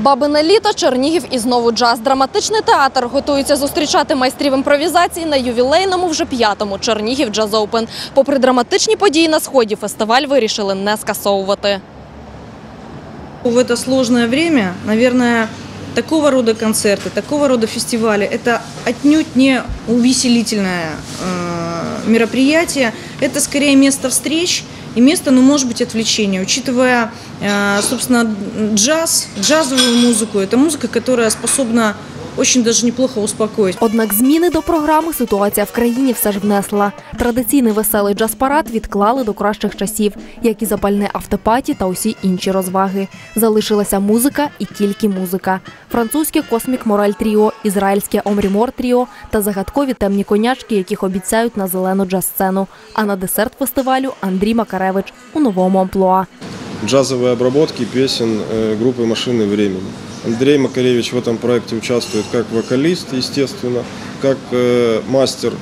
Бабине літо, Чернігів і знову джаз. Драматичний театр готується зустрічати майстрів імпровізації на ювілейному вже п'ятому Чернігів Джаз Оупен. Попри драматичні події на сході, фестиваль вирішили не скасовувати. В это сложное время, наверное, такого рода концерты, такого рода фестивали – это отнюдь не увеселительное э, мероприятие, это скорее место встреч и место, ну, может быть, отвлечения. Учитывая, э, собственно, джаз, джазовую музыку, это музыка, которая способна очень даже неплохо успокоить. Однак зміни до програми ситуація в країні все ж внесла. Традиційний веселий джаз-парад відклали до кращих часів, як і запальне автопаті та усі інші розваги. Залишилася музика і тільки музика. Французьке космік Мораль Тріо, ізраїльське Омрімор Тріо та загадкові темні конячки, яких обіцяють на зелену джаз-сцену. А на десерт фестивалю Андрій Макаревич у новому амплуа. джазовые обработки песен э, группы «Машины времени». Андрей Макаревич в этом проекте участвует как вокалист, естественно, как э, мастер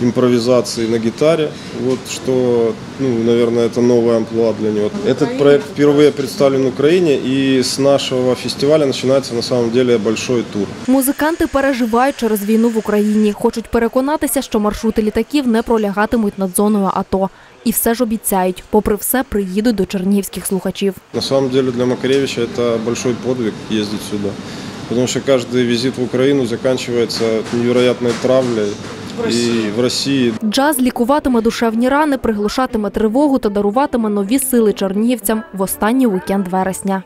импровизации на гитаре, вот что, ну, наверное, это новая амплуа для него. Этот проект впервые представлен в Украине, и с нашего фестиваля начинается на самом деле большой тур. Музиканти переживають через війну в Україні. Хочуть переконатися, що маршрути літаків не пролягатимуть над зоною АТО. І все ж обіцяють, попри все, приїдуть до чернігівських слухачів. На самом деле для Макаревича это большой подвиг ездить сюда, потому что каждый визит в Украину заканчивается невероятной травлей. И в Росії. Джаз лікуватиме душевні рани, приглушатиме тривогу та даруватиме нові сили чернігівцям в останній уікенд вересня.